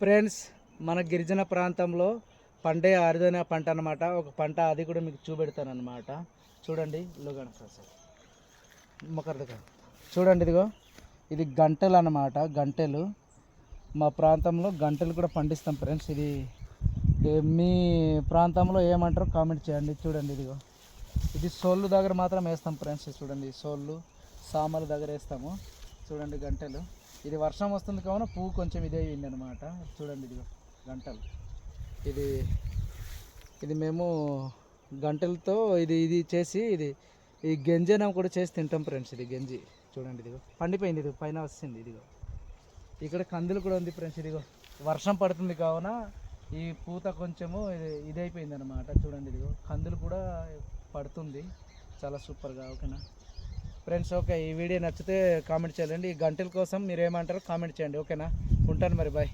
Friends మన గిరిజన ప్రాంతంలో పండే అరుదైన పంట అన్నమాట. ఒక పంట అది కూడా మీకు చూపెడతాను అనమాట చూడండి లోగన సార్. మొక్కర్దిగా చూడండి ఇదిగో. ఇది గంటలు అన్నమాట గంటెలు. మా ప్రాంతంలో గంటలు కూడా పండిస్తాం ఫ్రెండ్స్. ఇది ఇది మీ ప్రాంతంలో ఏమంటారో కామెంట్ చేయండి. చూడండి ఇదిగో. ఇది సోళ్ళు దగ్గర మాత్రం వేస్తాం ఫ్రెండ్స్. చూడండి సోళ్ళు సామల దగ్గర వేస్తాము. చూడండి గంటలు. ఇది వర్షం వస్తుంది కావున పువ్వు కొంచెం ఇదే అయింది అనమాట చూడండి ఇదిగో గంటలు. ఇది ఇది మేము గంటలతో ఇది ఇది చేసి ఇది ఈ గంజనం కూడా చేసి తింటాం ఫ్రెండ్స్ ఇది గంజి. చూడండి ఇదిగో. పండిపోయింది ఇది పైన వస్తుంది ఇదిగో. ఇక్కడ కందులు కూడా ఉంది ఫ్రెండ్స్ ఇదిగో. వర్షం పడుతుంది కావున ఈ పూత కొంచెము ఇది ఇదైపోయింది అనమాట చూడండి ఇదిగో. కందులు కూడా పడుతుంది. చాలా సూపర్గా ఓకేనా? ఫ్రెండ్స్ ఓకే ఈ వీడియో నచ్చితే కామెంట్ చేయండి. ఈ గంటల కోసం మీరు ఏమంటారో కామెంట్ చేయండి ఓకేనా ఉంటాను మరి బాయ్